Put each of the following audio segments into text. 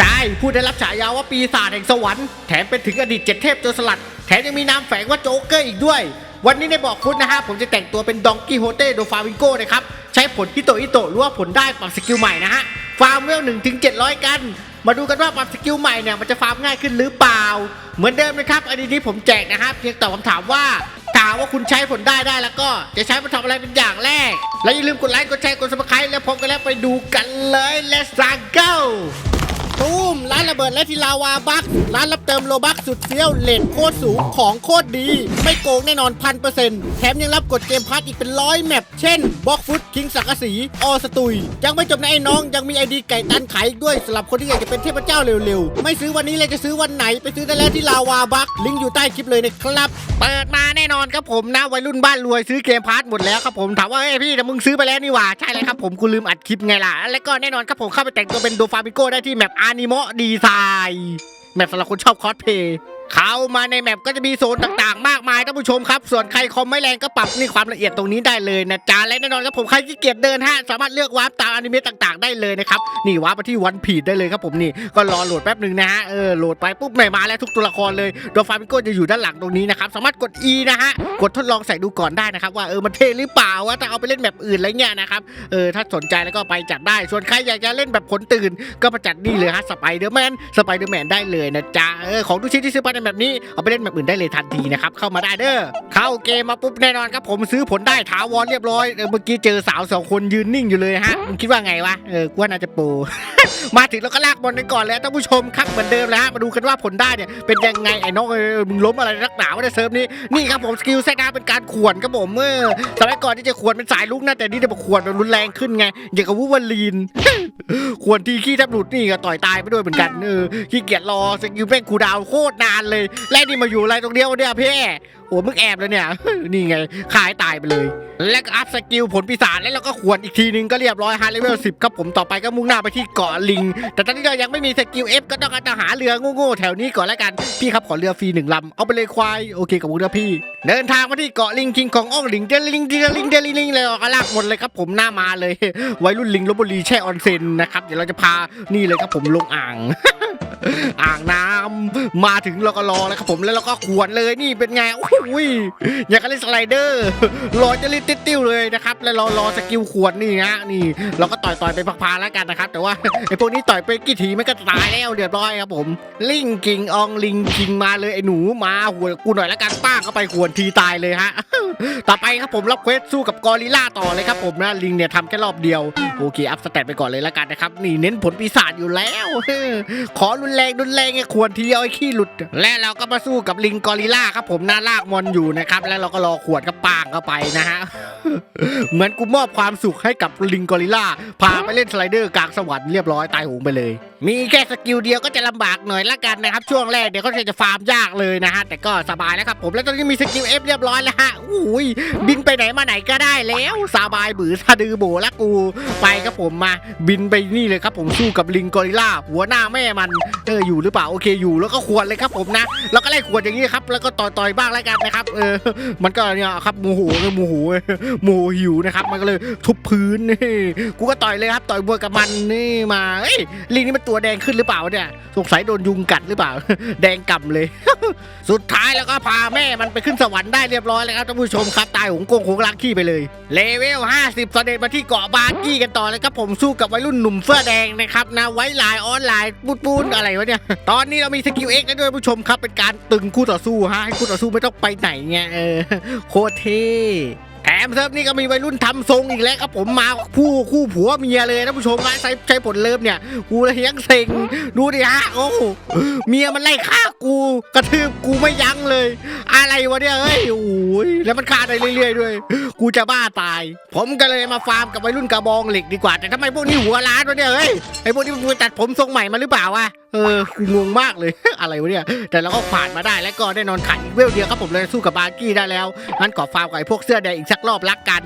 ใช่ผู้ได้รับฉายาว่าปีศาจแห่งสวรรค์แถมเป็นถึงอดีตเจ็ดเทพโจรสลัด แถมยังมีนามแฝงว่าโจ๊กเกอร์อีกด้วย วันนี้ในบอกคุณนะฮะผมจะแต่งตัวเป็นดองกี้โฮเต้โดฟาวิงโก้นะครับ ใช้ผลฮิโตอิโตะหรือว่าผลได้ปรับสกิลใหม่นะฮะ ฟาร์มเวลหนึ่งถึงเจ็ดร้อยกัน มาดูกันว่าปรับสกิลใหม่เนี่ยมันจะฟาร์มง่ายขึ้นหรือเปล่า เหมือนเดิมนะครับ อันนี้ผมแจกนะฮะเพียงตอบคำถามว่าถามว่าคุณใช้ผลได้ได้แล้วก็จะใช้มาทำอะไรเป็นอย่างแรก และอย่าลืมกดไลค์กดแชร์กดซัครแล้วพบกันแล้วไปดูกันเลย let's go ตูมร้านระเบิดและทีลาวาบัคร้านรับเติมโลบัคสุดเฟี้ยวเลทโคตรสูงของโคตรดี ไม่โกงแน่นอนพันเปอร์เซ็นต์แถมยังรับกดเกมพัทอีกเป็นร้อยแมปเช่นบล็อกฟุตคิงสักกะสีออสตุย ยังไม่จบนะไอ้น้องยังมีไอดีไก่ตันขายด้วยสำหรับคนที่อยากจะเป็นเทพเจ้าเร็วๆ ไม่ซื้อวันนี้เลยจะซื้อวันไหนไปซื้อได้แล้วที่ลาวาบัคลิงก์อยู่ใต้คลิปเลยนะครับเปิดมาแน่นอนครับผมนะวัยรุ่นบ้านรวยซื้อเกมพาร์ทหมดแล้วครับผมถามว่าเฮ้ยพี่แต่มึงซื้อไปแล้วนี่หว่าใช่เลยครับผมกูลืมอัดคลิปไงล่ะแล้วก็แน่นอนครับผมเข้าไปแต่งตัวเป็นโดฟาบิโก้ได้ที่แมปอานิโมดีไซน์แมปสำหรับคนชอบคอสเพย์ เข้ามาในแมปก็จะมีโซนต่างๆ มากมายท่านผู้ชมครับ ส่วนใครคอมไม่แรงก็ปรับนี่ความละเอียดตรงนี้ได้เลยนะจ๊ะและแน่นอนครับผมใครขี้เกียจเดินฮะสามารถเลือกวาร์ปตามอนิเมะต่างๆ ได้เลยนะครับนี่วาร์ปไปที่วันพีดได้เลยครับผมนี่ก็รอโหลดแป๊บหนึ่งนะฮะเออโหลดไปปุ๊บไม่มาแล้วทุกตัวละครเลยโดฟาบิโก้จะอยู่ด้านหลังตรงนี้นะครับสามารถกด E นะฮะกดทดลองใส่ดูก่อนได้นะครับว่าเออมันเท่หรือเปล่าว่าถ้าเอาไปเล่นแบบอื่นอะไรเงี้ยนะครับเออถ้าสนใจแล้วก็ไปจัดได้ส่วนใครอยากจะเล่นแบบผลตื่น ก็มาจัดนี่เลยฮะสไปเดอร์แมนสไปเดอร์แมนได้เลยนะจ๊ะเออของทุกชิ้นที่ซื้อไปในแบบนี้เอาไปเล่นแบบอื่นได้เลยทันทีนะครับเข้ามาได้เด้อเข้าเกมมาปุ๊บแน่นอนครับผมซื้อผลได้ถาวรเรียบร้อยเออเมื่อกี้เจอสาวสองคนยืนนิ่งอยู่เลยฮะมึงคิดว่าไงวะเออกูว่าน่าจะโปรมาถึงแล้วก็ลากบอลกันก่อนแล้วท่านผู้ชมครับเหมือนเดิมแล้วฮะมาดูกันว่าผลได้เนี่ยเป็นยังไงไอ้น้องเออมึงล้มอะไรนักหนาวะในเซิร์ฟนี้นี่ครับผมสกิลแซงหน้าเป็นการขวนครับผมเมื่อสมัยก่อนที่จะขวนเป็นสายลุกนะแต่นี่จะมาขวนแบบรุนแรงขึ้นไงอย่างกับวูวอลีนขวนทีขี้แทบหลุดนี่ก็ต่อยตายไปด้วยเหมือนกันเออขี้เกียจรอสกิลแม่งคูลดาวน์โคตรนานเลย และนี่มาอยู่อะไรตรงเดียวเนี่ยพี่ โอ้มึงแอบเลยเนี่ย นี่ไงขายตายไปเลย แล้วก็อัพสกิลผลปีศาจแล้วเราก็ขวนอีกทีนึงก็เรียบร้อยฮาเลเวลสิบครับผมต่อไปก็มุ่งหน้าไปที่เกาะลิง แต่ตอนนี้เรายังไม่มีสกิลเอฟก็ต้องการหาเรือโง่ๆแถวนี้ก่อนแล้วกันพี่ครับขอเรือฟรีหนึ่งลำเอาไปเลยควายโอเคกับคุณนะพี่ เดินทางมาที่เกาะลิงคิงของอ้องลิงเดลิงเดลิงเดลิงเลยออกลากหมดเลยครับผมหน้ามาเลยไวรุ่นลิงลบบุรีแช่ออนเซ็นนะครับเดี๋ยวเราจะพานี่เลยครับผมลงอ่างอ่างน้ำมาถึงเราก็รอแล้วครับผมแล้วเราก็ขวนเลยนี่เป็นไงอุ้ยอยากเล่นสไลเดอร์รอจะรีบติดติ้วเลยนะครับ แล้วรารอสกิลขวนนี่ฮะนี่ เราก็ต่อยต่อยไปพักพาแล้วกันนะครับ แต่ว่าไอ้พวกนี้ต่อยไปกี่ทีมันก็ตายแล้วเรียบร้อยครับผม ลิงกิงอองลิงกิงมาเลยไอ้หนูมาหัวกูหน่อยแล้วกันป้าเข้าไปขวนทีตายเลยฮะต่อไปครับผมรับเควสสู้กับกอริล่าต่อเลยครับผมนะลิงเนี่ยทำแค่รอบเดียวโอเคอัพสเตตไปก่อนเลยแล้วกันนะครับนี่เน้นผลปีศาจอยู่แล้วขอรุนแรงรุนแรงไอ้ควรทีเอาไอ้ขี้หลุด และเราก็มาสู้กับลิงกอริล่าครับผมน้าลากมอนอยู่นะครับ แล้วเราก็รอขวดกับปางเข้าไปนะฮะ เหมือนกูมอบความสุขให้กับลิงกอริล่า พาไปเล่นสไลเดอร์กลางสวรรค์เรียบร้อยตายหงไปเลย มีแค่สกิลเดียวก็จะลำบากหน่อยละกันนะครับ ช่วงแรกเดี๋ยวก็จะฟาร์มยากเลยนะฮะ แต่ก็สบายแล้วครับผมแล้วตอนนี้มีสกิลเอฟเรียบร้อยแล้วฮะอุ้ยบินไปไหนมาไหนก็ได้แล้วสบายบือสะดือโบแล้วกูไปครับผมมา บินไปนี่เลยครับผมสู้กับลิงกอริล่าหัวหน้าแม่มันเอออยู่หรือเปล่าโอเคอยู่แล้วก็ควรเลยครับผมนะแล้วก็ไล่ควรอย่างนี้ครับ แล้วก็ต่อยต่อยๆบ้างแล้วกันนะครับ เออ มันก็เนี่ยครับโมโหเลยโมโหโมโหหิวนะครับ มันก็เลยทุบพื้นนี่กูก็ต่อยเลยครับ ต่อยบวกับมันนี่มาเอ้ยลิงนี่มันตัวแดงขึ้นหรือเปล่าเนี่ยสงสัยโดนยุงกัดหรือเปล่า แดงก่ำเลย สุดท้ายแล้วก็พาแม่มันไปขึ้นสวรรค์ได้เรียบร้อยแล้วครับท่านผู้ชมครับตายหงกงหงลางขี้ไปเลยเลเวล 50เสด็จมาที่เกาะบาร์กี้กันต่อเลยครับผมสู้กับวัยรุ่นหนุ่มเสื้อแดงนะครับนะไว้ลายออนไลน์ปูดปูนอะไรวะเนี่ยตอนนี้เรามีสกิลเอ็กซ์ด้วยผู้ชมครับเป็นการตึงคู่ต่อสู้ฮะให้คู่ต่อสู้ไม่ต้องไปไหนไงเออโคตรเท่ แถมเซิร์ฟนี่ก็มีวัยรุ่นทำทรงอีกแล้วครับผมมาคู่คู่ผัวเมียเลยนะผู้ชมนะใช้ใช้ผลเลิฟเนี่ยกูเลยยังเซ็งดูดิฮะโอ้เมียมันไล่ฆ่ากูกระทืบกูไม่ยั้งเลย อะไรวะเนี่ยเอ้ยโอ้ยแล้วมันฆ่าได้เรื่อย ๆ ด้วย กูจะบ้าตาย ผมก็เลยมาฟาร์มกับวัยรุ่นกระบองเหล็กดีกว่าแต่ทำไมพวกนี้หัวล้านวะเนี่ยเฮ้ยไอพวกนี้มันตัดผมทรงใหม่มาหรือเปล่าวะเออกูงงมากเลย อะไรวะเนี่ย แต่เราก็ผ่านมาได้แล้วก็แน่นอนขันอีกเวลเดียวครับผมเลยสู้กับบาร์กี้ได้แล้วงั้นขอฟาร์มกับไอพวกเสื้อแดงอีกสักลักลอบรักกัน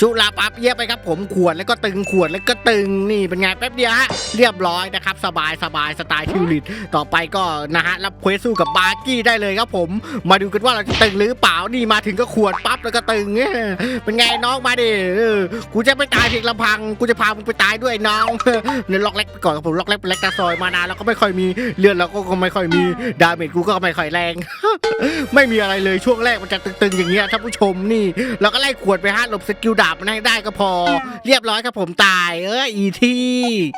ชุลาปับเยียบไปครับผมขวดแล้วก็ตึงขวดแล้วก็ตึงนี่เป็นไงแป๊บเดียวฮะเรียบร้อยนะครับ สบายสบายสไตล์ทิวลิตต่อไปก็นะฮะรับเควสสู้กับบาร์กี้ได้เลยครับผม มาดูกันว่าเราจะตึงหรือเปล่านี่มาถึงก็ขวดปั๊บแล้วก็ตึงเอ้ยเป็นไงน้องมาดิเอกูจะไม่ตายเพียงลำพังกูจะพามึงไปตายด้วยน้องเนี่ยล็อกเล็กไปก่อนครับผมล็อกเล็กเป็นเล็กตาซอยมานานแล้วก็ไม่ค่อยมีเลือดเราก็ไม่ค่อยมีดาเมจกูก็ไม่ค่อยแรง ไม่มีอะไรเลยช่วงแรกมันจะตึงๆอย่างเงี้ยท่านผู้ชมนี่เราก็ไล่ขวดไปฮะหลบสกิลดาบมันให้ได้ก็พอ เรียบร้อยครับผมตายเอออีที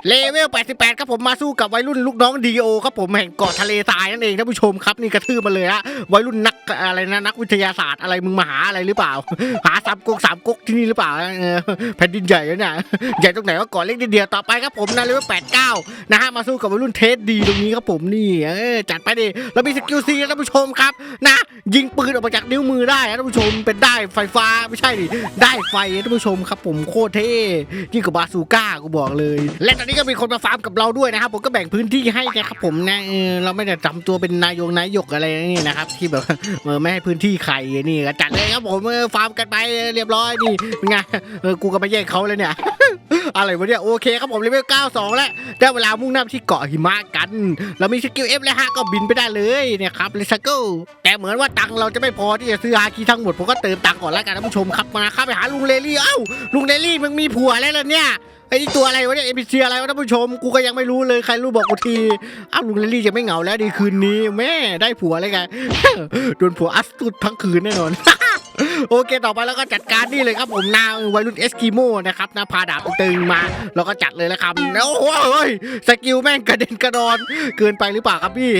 เลเวล 88 ครับผมมาสู้กับวัยรุ่นลูกน้องดีโอครับผมแห่งเกาะทะเลทรายนั่นเองท่านผู้ชมครับนี่กระทืบมาเลยฮะวัยรุ่นนักอะไรนะนักวิทยาศาสตร์อะไรมึงมาหาอะไรหรือเปล่า หาสามก๊กสามก๊กที่นี่หรือเปล่าเออแผ่นดินใหญ่แล้วเนี่ยใหญ่ตรงไหนก็เกาะเล็กนิดเดียวต่อไปครับผมนะเลเวล 89 นะฮะมาสู้กับวัยรุ่นเทสดีตรงนี้ครับผมนี่เออจัดไปดิแล้วมีสกิลซีท่านผู้ชมครับนะยิงปืนออกมาจากนิ้วมือได้นะท่านผู้ชมเป็นได้ไฟฟ้าไม่ใช่ดิได้ไฟท่านผู้ชมครับผมโคตรเท่ยิ่งกับบาซูก้ากูบอกเลย และตอนนี้ก็มีคนมาฟาร์มกับเราด้วยนะครับผมก็แบ่งพื้นที่ให้กันครับผมนะเออเราไม่ได้จำตัวเป็นนายงนายกอะไรนี่นะครับที่แบบเออไม่ให้พื้นที่ใครนี่จัดเลยครับผมฟาร์มกันไปเรียบร้อยนี่เป็นไงเออกูก็ไม่แย่งเขาเลยเนี่ยอะไรวะเนี่ยโอเคครับผมเลเวล92 แล้วได้เวลามุ่งหน้าที่เกาะหิมะกัน เรามีสกิลเอฟแล้วฮะก็บินไปได้เลยเนี่ยครับเลสโก้แต่เหมือนว่าตังค์เราจะไม่พอที่จะซื้อฮาคิทั้งหมดผมก็เติมตังค์ก่อนแล้วกันท่านผู้ชมครับมาครับไปหาลุงเลลี่เอ้าลุงเลลี่มึงมีผัวแล้วเหรอเนี่ยไอ้นี่ตัวอะไรวะเนี่ยเอ็มพีซีอะไรวะท่านผู้ชมกูก็ยังไม่รู้เลยใครรู้บอกกูทีอ้าวลุงเลลี่จะไม่เหงาแล้วดีคืนนี้แม่ได้ผัวเลยไงโดนผัวอัสตุดทั้งคืนแน่นอน โอเคต่อไปแล้วก็จัดการนี่เลยครับผมนาวัยรุ่นเอสกิโมนะครับนะพาดาบตึงมาเราก็จัดเลยแล้วครับแล้วโอ้โหเฮ้ยสกิลแม่งกระเด็นกระดอนเกินไปหรือเปล่าครับพี่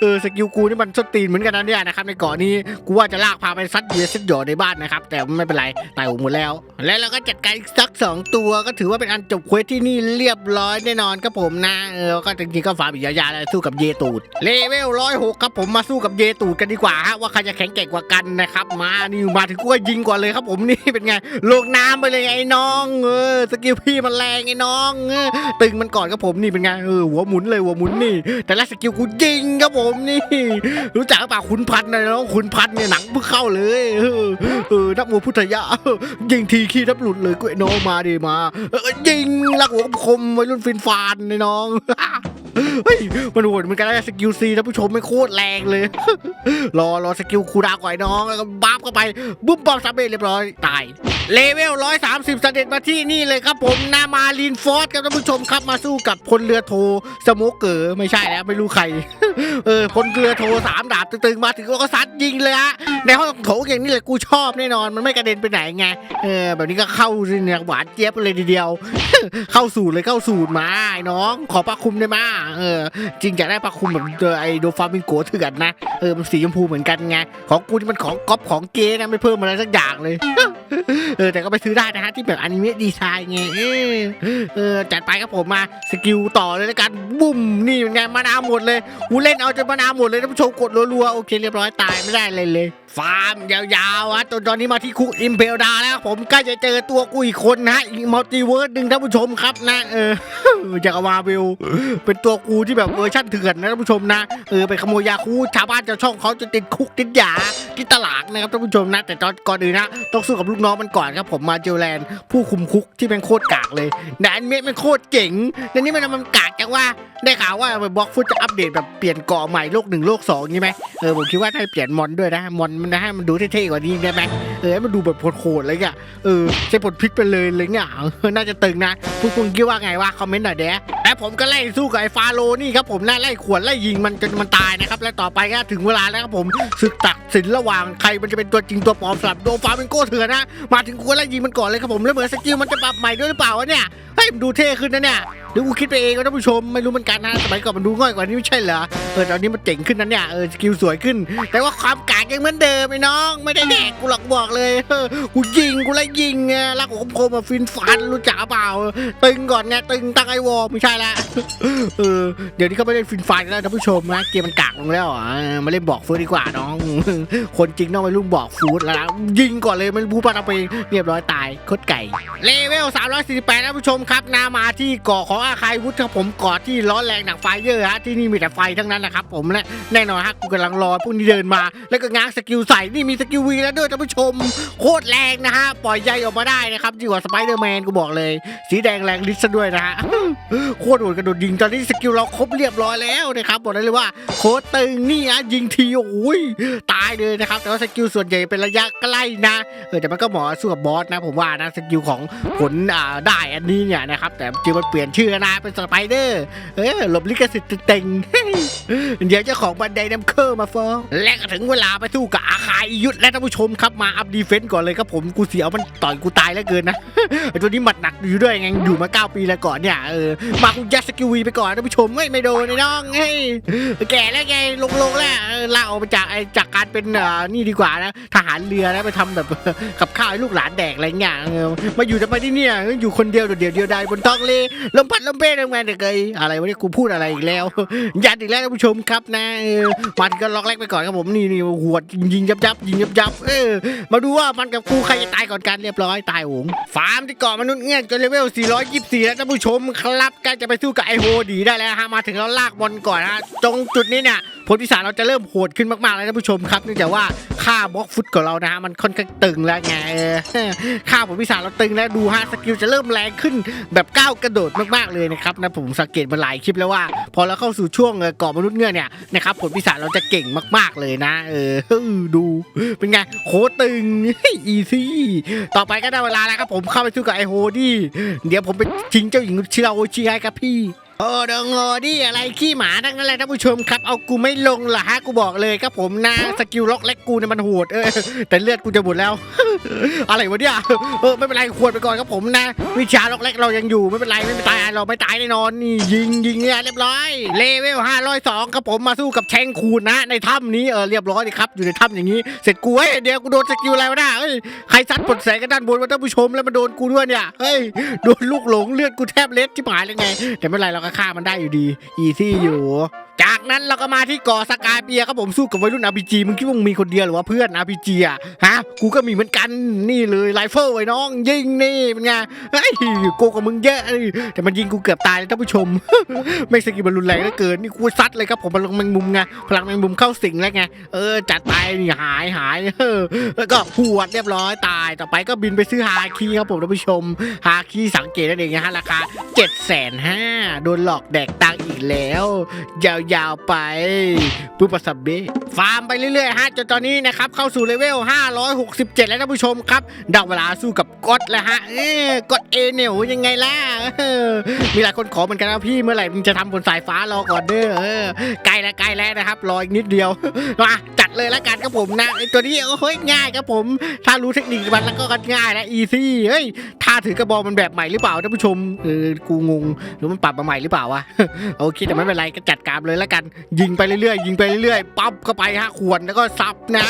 เออสกิลกูนี่มันสตีนเหมือนกันนะเนี่ยนะครับในเกาะนี้กูว่าจะลากพาไปซัดเบียร์ซัดหยอในบ้านนะครับ แต่ไม่เป็นไรตายหมดแล้ว แล้วเราก็จัดการอีกสักสองตัวก็ถือว่าเป็นอันจบเควสที่นี่เรียบร้อยแน่นอนครับผมนะเออก็จริงๆก็ฝาบิยายาแล้วสู้กับเยตูดเลเวลร้อยหกครับผมมาสู้กับเยตูดกันดีกว่าฮะว่าใครจะแข็งแกร่งกว่ากันนะครับมานี่มาถึงกูก็ยิงก่อนเลยครับผมนี่เป็นไงลงน้ำไปเลยไอ้น้องเออสกิลพี่มันแรงไอ้น้องเออตึงมันก่อนครับผมนี่เป็นไงเออหัวหมุนเลยหัวหมุนนี่ แต่ละสกิลกูยิงครับผมนี่ รู้จักป่าขุนพันธ์นะน้องขุนพันธ์เนี่ยหนังเพิ่งเข้าเลยเออเออนักมวยพุทธยะยิงทีขี้ทับหลุดเลยกูไอ้น้องมาดิมาเออยิงลักหัวคมไวัยรุ่นฟินฟานไอ้น้อง เฮ้ยมันโหดมันก็ได้สกิลซีท่านผู้ชมไม่โคตรแรงเลย รอรอสกิลคูดาวก่อยน้องแล้วก็บัฟเข้าไปบุ้มบอมสำเบเรียบร้อยตายเลเวล 130 เสด็จมาที่นี่เลยครับผมนามาลินฟอร์สครับท่านผู้ชมครับมาสู้กับพลเรือโทสโมกเกอร์ไม่ใช่แล้วไม่รู้ใคร เออพลเรือโทสามดา ตึงๆมาถึงก็ซัดยิงเลยฮะในห้องโถงอย่างนี้เลยกูชอบแน่นอนมันไม่กระเด็นไปไหนไงเออแบบนี้ก็เข้าเนี่ยหวานเจี๊ยบเลยทีเดียว เข้าสูตรเลยเข้าสูตรมาไอ้น้อง ขอปลาคุมได้มาเออจริงอยากได้ปลาคุมแบบไอโดฟามิงโกเถื่อนนะเออมันสีชมพูเหมือนกันไงของกูนี่มันของก๊อปของเกนะไม่เพิ่มอะไรสักอย่างเลยเออแต่ก็ไปซื้อได้นะฮะที่แบบอนิเมะดีไซน์ไงเออเออจัดไปครับผมมาสกิลต่อเลยแล้วกันบุ้มนี่เป็นไงมานาวหมดเลยกูเล่นเอาจนมานาวหมดเลยท่านผู้ชมกดรัวๆโอเคเรียบร้อยตายไม่ได้เลยเลย ฟาร์มยาวๆฮะตอนตอนนี้มาที่คุกอิมเพลดาแล้ว ผมใกล้จะเจอตัวกูอีกคนนะอีกมัลติเวิร์สหนึ่งท่านผู้ชมครับนะเออจากมาวิลเป็นตัวกูที่แบบเวอร์ชั่นเถื่อนนะท่านผู้ชมนะเออไปขโมยยาคูชาวบ้านชาวช่องเขาจะติดคุกติดยาที่ตลาดนะครับท่านผู้ชมนะ แต่ตอนก่อนอื่นนะต้องสู้กับลูกน้องมันก่อนครับผมมาเจลแลนด์ผู้คุมคุกที่เป็นโคตรกากเลยแต่อันเมะมันโคตรเจ๋งแต่นี่มันมันกากจังว่าได้ข่าวว่าบล็อกฟุตจะอัปเดตแบบเปลี่ยนเกาะใหม่โลกหนึ่งโลกสองใช่ไหม เออผมคิดว่าให้เปลี่ยนมอนด้วยนะมอนมันให้มันดูเท่ๆกว่านี้ได้ไหมเออให้มันดูแบบโหดๆอะไรเงี้ยเออใช้ผลพลิกไปเลยอะไรเงี้ยน่าจะตึงนะพวกคุณคิดว่าไงวะคอมเมนต์หน่อยเด้และผมก็ไล่สู้กับไอ้ฟาโรนี่ครับผมนะไล่ขวนไล่ยิงมันจนมันตายนะครับและต่อไปก็ถึงเวลาแล้วครับผมศึกตัดสินระหว่างใครมันจะเป็นตัวจริงตัวปลอมสำหรับโดฟาเป็นโก้เถื่อนนะมาถึงกูไล่ยิงมันก่อนเลยครับผมแล้วเหมือนสกิลมันจะปรับใหม่ด้วยหรือเปล่าวะเนี่ยเฮ้ยมันดูเท่ขึ้นนะเนี่ย หรือกูคิดไปเองก็ท่านผู้ชมไม่รู้เหมือนกันนะสมัยก่อนมันดูง่อยกว่านี้ไม่ใช่เหรอเออตอนนี้มันเจ๋งขึ้นนะเนี่ยเออสกิลสวยขึ้น แต่ว่าความกากยังเหมือนเดิมไอ้น้องไม่ได้แดกกูหรอกบอกเลยเออกูยิงกูไล่ยิงไงรักของคมมาฟินฟันรู้จักเปล่าตึงก่อนไงตึงตั้งไอวอไม่ใช่ละเออเดี๋ยวนี้เขาไม่ได้ฟินฟันแล้วท่านผู้ชมนะเกมมันกากลงแล้วอะมาเล่นบอกฟูดดีกว่าน้อง คนจริงต้องไปรุ่งบอกฟูดแล้วนะยิงก่อนเลยมันบูปัดเอาไปเรียบร้อยตายโคตรไก่เลเวล348ท่านผู้ชมครับนามาที่เกาะของว่าใครวุฒิผมกอดที่ร้อนแรงหนักไฟเยอะฮะที่นี่มีแต่ไฟทั้งนั้นนะครับผมและแน่นอนฮะกูกำลังรอพวกนี้เดินมา แล้วก็ง้างสกิลใส่นี่มีสกิลวีแล้วด้วยท่านผู้ชม โคตรแรงนะฮะปล่อยใยออกมาได้นะครับดีกว่าสไปเดอร์แมนกูบอกเลย สีแดงแรงลิสซะด้วยนะฮะโคตรโหดกระโดดยิงตอนนี้สกิลเราครบเรียบร้อยแล้วนะครับบอกได้เลยว่าโคตรตึงนี่นะยิงทีโอ้ยตายเลยนะครับแต่ว่าสกิลส่วนใหญ่เป็นระยะใกล้นะเออแต่มันก็เหมาะสู้กับบอสนะผมว่านะสกิลของผลอ่าได้อันนี้เนี่ยนะครับแต่จริงมันเปลี่ยนชื่อนะเป็นสไปเดอร์ เออหลบลิขสิทธิ์เต็งเดี๋ยวเจ้าของบันไดน้ำเคอร์มาฟ้องและก็ถึงเวลาไปสู้กับอาคายยุทธและท่านผู้ชมครับมาอัพดีเฟนต์ก่อนเลยครับผมกูเสียวมันต่อยกูตายแล้วเกินนะไอตัวนี้หมัดหนักอยู่ด้วยไงอยู่มา 9 ปีแล้วก่อนเนี่ยเออมากูยัดสกิลวีไปก่อนท่านผู้ชมไม่ไม่โดนน้องเฮ้ยแก่แล้วไงลงลงแล้วเออลาออกมาจากไอจากการเป็นเอ่อนี่ดีกว่านะทหารเรือนะไปทำแบบกับข้าวให้ลูกหลานแดกอะไรเงี้ยมาอยู่ทำไมที่เนี่ยอยู่คนเดียวเดียวเดียวไดายบนท้องเลลมพัดล้มเป้ทำงานเด็กเกยอะไรวะเนี่ยกูพูดอะไรอีกแล้ว ยัดอีกแล้วท่านผู้ชมครับนะมาถึงก็ล็อกแรกไปก่อนครับผมนี่นี่หัวดยิงยับยับยิงยับยับเออมาดูว่ามันกับกูใครจะตายก่อนกันเรียบร้อยตายโหงฟาร์มที่เกาะมนุษย์เงี้ยจนเลเวล 424 แล้วท่านผู้ชมครับใกล้จะไปสู้กับไอโฮดีได้แล้วฮะมาถึงแล้วลากบอลก่อนฮะตรงจุดนี้เนี่ยผลพิศาจเราจะเริ่มโหดขึ้นมากๆแล้วท่านผู้ชมครับเนื่องจากว่าค่าบล็อกฟุตของเรานะฮะมันค่อนข้างตึงแล้วไงเออค่าผลพิศาจเราตึงแล้วดูฮะสกิลจะเริ่มแรงขึ้นแบบก้าวกระโดดมากๆเลยนะครับนะผมสังเกตมาหลายคลิปแล้วว่า พอเราเข้าสู่ช่วงเอ่อเกาะมนุษย์เงือกเนี่ยนะครับผลพิศาจเราจะเก่งมาก ๆเลยนะ เออดูเป็นไงโคตรตึงอีซี่ต่อไปก็ได้เวลาแล้วครับผมเข้าไปสู้กับไอโฮดี้เดี๋ยวผมไปชิงเจ้าหญิงชิราโอชิให้ครับพี่โอ้ดงโอดี้อะไรขี้หมาทั้งนั้นเลยท่านผู้ชมครับ เอากูไม่ลงเหรอฮะกูบอกเลยครับผมนะสกิลล็อกเล็กกูเนี่ยมันโหดเออแต่เลือดกูจะหมดแล้ว อะไรวะเนี่ยเออไม่เป็นไรขวดไปก่อนครับผมนะ วิชาล็อกเล็กเรายังอยู่ไม่เป็นไรไม่เป็นตายเราไม่ตายแน่นอนนี่ยิงยิงเนี่ยเรียบร้อยเลเวล502ครับผมมาสู้กับแชงคูนนะ ในถ้ำนี้เออเรียบร้อยดีครับอยู่ในถ้ำอย่างนี้เสร็จกูเฮ้ยเดี๋ยวกูโดนสกิลอะไรวะเนี่ยเฮ้ยใครซัดปลดแสงกันด้านบนวะท่านผู้ชมแล้วมาโดนกูด้วยเนี่ยเฮ้ยโดนลูกหลงเลือดกูแทบเล็ดชิบหมายเลยไง แต่ไม่เป็นไรเราก็ฆ่ามันได้อยู่ดีอีซี่อยู่จากนั้นเราก็มาที่เกาะสกายเปียครับผมสู้กับวัยรุ่น RPG มึงคิดว่ามึงมีคนเดียวหรือว่าเพื่อน RPG อะฮะ กูก็มีเหมือนกันนี่เลยไรเฟิลไอ้น้อง ยิงนี่เป็นไงเฮ้กูกับมึงเยอะแต่มันยิงกูเกือบตายเลยท่านผู้ชม ไม่สกิลมันรุนแรงเหลือเกินนี่กูซัดเลยครับผมพลังแมงมุมไงพลังแมงมุมเข้าสิงแล้วไงเออจัดไปนี่หายหายเออแล้วก็หวดเรียบร้อยตายต่อไปก็บินไปซื้อฮาคีครับผมท่านผู้ชมฮาคีสังเกตนั่นเองนะฮะราคา7 5 0 0 0โดนหลอกแดกตังอีกแล้ว ยาวๆไปปุ๊บปัสสับเบ ฟาร์มไปเรื่อยๆฮะจนตอนนี้นะครับเข้าสู่เลเวล 567 แล้วท่านผู้ชมครับดักเวลาสู้กับกอดแล้วฮะเออกอดเอเนวยังไงล่ะมีหลายคนขอเหมือนกันนะพี่เมื่อไหร่มึงจะทำบนสายฟ้ารอก่อนเด้อใกล้แล้วใกล้แล้วนะครับ รออีกนิดเดียวมาจ เลยแล้วกันครับผมนะไอตัวนี้โอ้ยง่ายครับผม ถ้ารู้เทคนิคมันแล้วก็ง่ายนะอีซี่เฮ้ยถ้าถือกระบอกมันแบบใหม่หรือเปล่าท่านผู้ชมเออกูงงหรือมันปรับมาใหม่หรือเปล่าวะโอเคแต่ไม่เป็นไรก็จัดการเลยแล้วกัน ยิงไปเรื่อยๆยิงไปเรื่อยๆปั๊บเข้าไปฮะขวนแล้วก็ซับนะ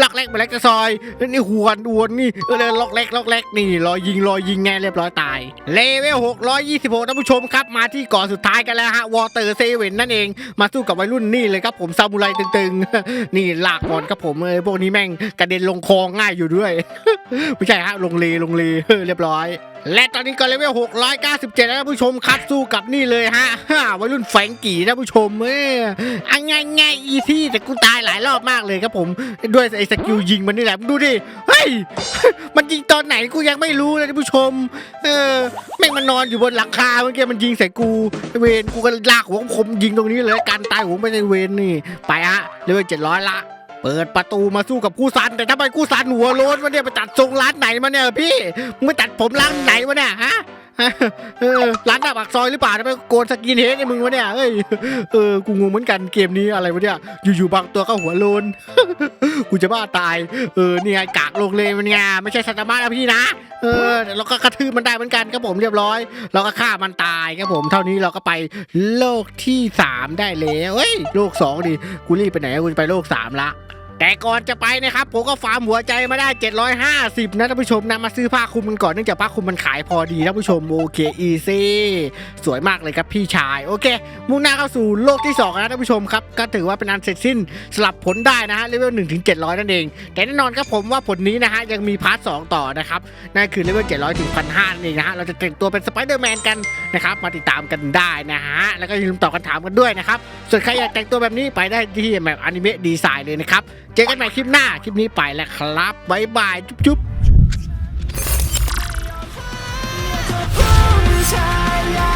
ล็อกเล็กไปเล็กกระซอยนี่หวนอวนนี่เออเลยล็อกเล็กล็อกเล็กนี่รอยิงรอยิงไงเรียบร้อยตายเลเวล626ท่านผู้ชมครับมาที่เกาะสุดท้ายกันแล้วฮะวอเตอร์เซเว่นนั่นเองมาสู้กับวัยรุ่นนี่เลยครับผมซามูไรตึงๆนี่ลากบอนกับผมเลยพวกนี้แม่งกระเด็นลงคลองง่ายอยู่ด้วย ไม่ใช่ฮะลงเลลงเลเรียบร้อย และตอนนี้ก็เลเวล697 แล้วท่านผู้ชมครับสู้กับนี่เลยฮะฮ่าวัยรุ่นแฝงกี่ท่านผู้ชมเอออัง่ายง่ายอีซี่แต่กูตายหลายรอบมากเลยครับผม ด้วยไอ้สกิลยิงมันนี่แหละดูดิเฮ้ยมันยิงตอนไหนกูยังไม่รู้เลยท่านผู้ชม เออแม่งมันนอนอยู่บนหลังคาเมื่อกี้มันยิงใส่กูเวนกูก็ลากหัวผมยิงตรงนี้เลยการตายหัวไปในเวนนี่ไปฮะเลเวล700ละ เปิดประตูมาสู้กับกู้ซัน แต่ทำไมกู้ซันหัวโล้นวะเนี่ยไปตัดทรงร้านไหนมาเนี่ยพี่มึงตัดผมร้านไหนวะเนี่ยฮะร้านหน้าปากซอยหรือเปล่าทำไมโกนสกินเฮดไอ้มึงวะเนี่ยเอ้ยเออกูงงเหมือนกันเกมนี้อะไรวะเนี่ยอยู่ๆบางตัวก็หัวโลนกูจะบ้าตายเออนี่ไงกากโลงเลยมันไงไม่ใช่สัตว์บ้านะพี่นะเออเราก็กระทืบมันได้เหมือนกันครับผมเรียบร้อย เราก็ฆ่ามันตายครับผม เท่านี้เราก็ไปโลกที่สามได้แล้วเอ้ยโลกสองดิกูรีบไปไหนกูจะไปโลกสามละ แต่ก่อนจะไปนะครับผมก็ฟาร์มหัวใจมาได้ 750 นะท่านผู้ชมนะมาซื้อผ้าคลุมมันก่อนเนื่องจากผ้าคลุมมันขายพอดีท่านผู้ชมโอเคอีซีสวยมากเลยครับพี่ชายโอเค มุ่งหน้าเข้าสู่โลกที่2นะท่านผู้ชมครับก็ถือว่าเป็นอันเสร็จสิ้นสลับผลได้นะฮะเลเวล1ถึง700 นั่นเอง แต่แน่นอนครับผมว่าผลนี้นะฮะยังมีพาร์ท2ต่อนะครับนั่นคือเลเวล700ถึง1,500นั่นเองนะฮะเราจะแต่งตัวเป็นสไปเดอร์แมนกันนะครับมาติดตามกันได้นะฮะแล้วก็อย่าลืมตอบคำถามกันด้วยนะครับส่วนใครอยากแต่งตัวแบบนี้ไปได้ที่แบบอนิเมะดีไซน์เลยนะครับเจอกันใหม่คลิปหน้า คลิปนี้ไปแล้วครับบ๊ายบาย จุ๊บชาย